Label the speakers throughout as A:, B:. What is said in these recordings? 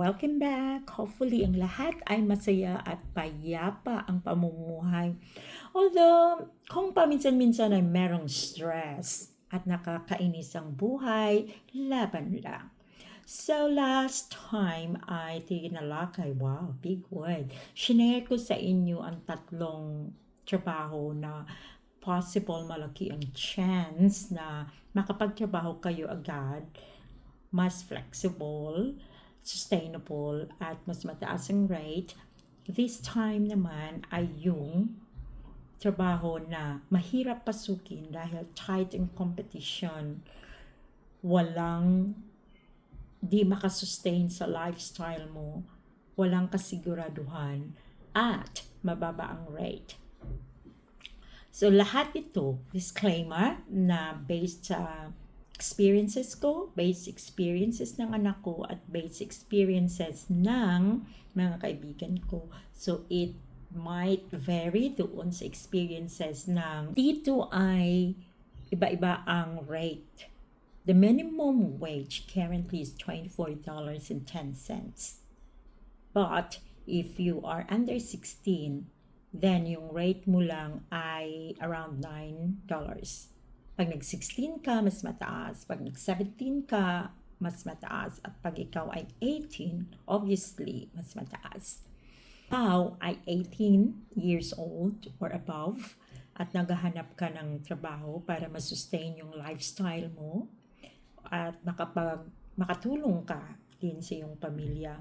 A: welcome back. Hopefully, ang lahat ay masaya at payapa ang pamumuhay. Although, kung paminsan-minsan ay merong stress at nakakainis ang buhay, laban lang. So, last time ay tinalakay, wow, big word. Shinare ko sa inyo ang tatlong trabaho na possible malaki ang chance na makapagtrabaho kayo agad mas flexible, sustainable, at mas mataas ang rate. This time naman ay yung trabaho na mahirap pasukin dahil tight ang competition. Walang di makasustain sa lifestyle mo, walang kasiguraduhan, at mababa ang rate. So lahat ito, disclaimer na based sa experiences ko, base experiences ng anak ko at base experiences ng mga kaibigan ko. So it might vary doon sa experiences ng dito ay iba-iba ang rate. The minimum wage currently is $24.10. But if you are under 16, then yung rate mo lang ay around $9. Pag nag-16 ka, mas mataas. Pag nag-17 ka, mas mataas. At pag ikaw ay 18, obviously, mas mataas. Ikaw ay 18 years old or above at naghahanap ka ng trabaho para masustain yung lifestyle mo at makapag, makatulong ka din sa iyong pamilya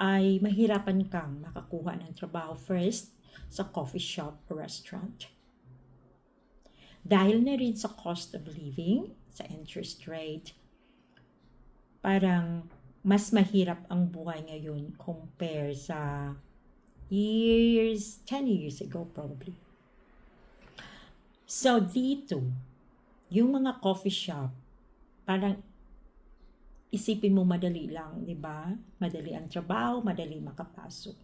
A: ay mahirapan kang makakuha ng trabaho first sa coffee shop or restaurant dahil na rin sa cost of living, sa interest rate, parang mas mahirap ang buhay ngayon compare sa years, 10 years ago probably. So dito, yung mga coffee shop, parang isipin mo madali lang, di ba? Madali ang trabaho, madali makapasok.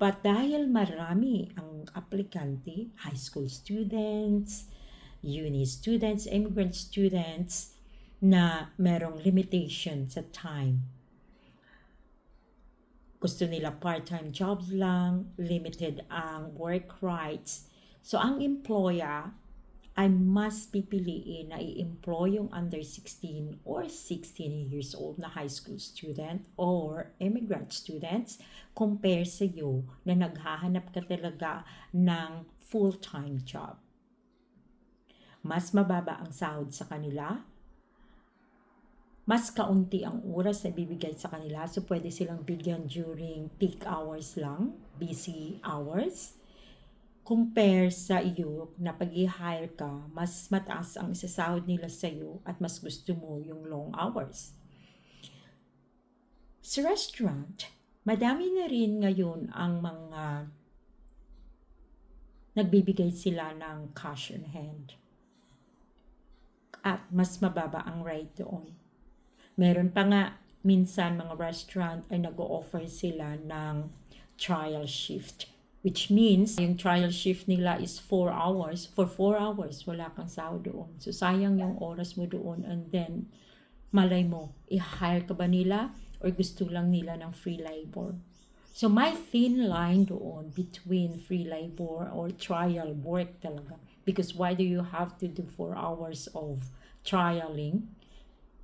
A: But dahil marami ang aplikante, high school students, uni students, immigrant students na merong limitation sa time. Gusto nila part-time jobs lang, limited ang work rights. So ang employer ay mas pipiliin na i-employ yung under 16 or 16 years old na high school student or immigrant students compare sa iyo na naghahanap ka talaga ng full-time job mas mababa ang sahod sa kanila, mas kaunti ang oras na bibigay sa kanila. So, pwede silang bigyan during peak hours lang, busy hours. Compare sa iyo na pag i-hire ka, mas mataas ang isasahod nila sa iyo at mas gusto mo yung long hours. Sa restaurant, madami na rin ngayon ang mga nagbibigay sila ng cash in hand at mas mababa ang rate doon. Meron pa nga minsan mga restaurant ay nag-o-offer sila ng trial shift which means yung trial shift nila is 4 hours. For 4 hours, wala kang sahod doon. So, sayang yung oras mo doon and then, malay mo, i-hire ka ba nila or gusto lang nila ng free labor? So, my thin line doon between free labor or trial work talaga. Because why do you have to do 4 hours of trialing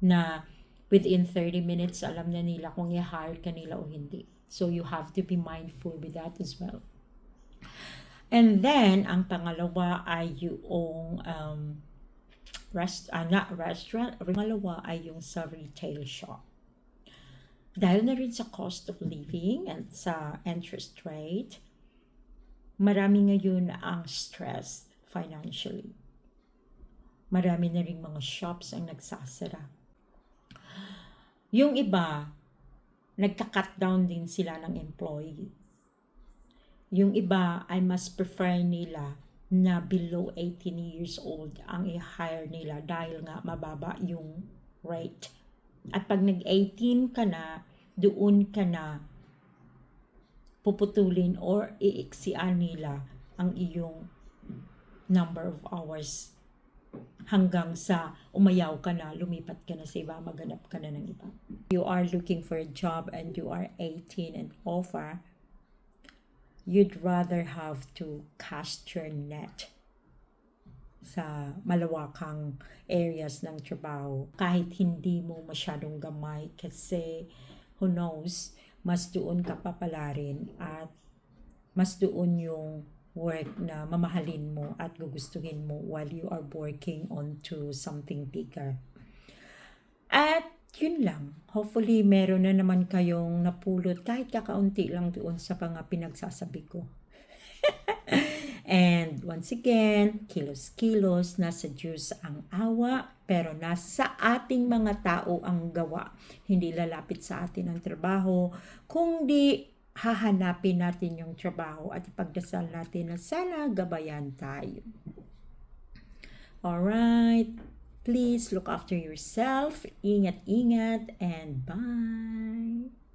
A: na within 30 minutes alam na nila kung i-hire ka nila o hindi. So you have to be mindful with that as well. And then, ang pangalawa ay yung um, rest, uh, not restaurant, ang pangalawa ay yung sa retail shop. Dahil na rin sa cost of living and sa interest rate, marami ngayon ang stress financially marami na rin mga shops ang nagsasara. Yung iba, nagka-cut down din sila ng employees. Yung iba ay mas prefer nila na below 18 years old ang i-hire nila dahil nga mababa yung rate. At pag nag-18 ka na, doon ka na puputulin or iiksian nila ang iyong number of hours hanggang sa umayaw ka na, lumipat ka na sa iba, maganap ka na ng iba. You are looking for a job and you are 18 and over, you'd rather have to cast your net sa malawakang areas ng trabaho kahit hindi mo masyadong gamay kasi who knows mas doon ka papalarin at mas doon yung work na mamahalin mo at gugustuhin mo while you are working on to something bigger. At yun lang. Hopefully, meron na naman kayong napulot kahit kakaunti lang doon sa mga pinagsasabi ko. And once again, kilos-kilos, nasa Diyos ang awa, pero nasa ating mga tao ang gawa. Hindi lalapit sa atin ang trabaho, kundi hahanapin natin yung trabaho at ipagdasal natin na sana gabayan tayo. Alright, please look after yourself. Ingat-ingat and bye!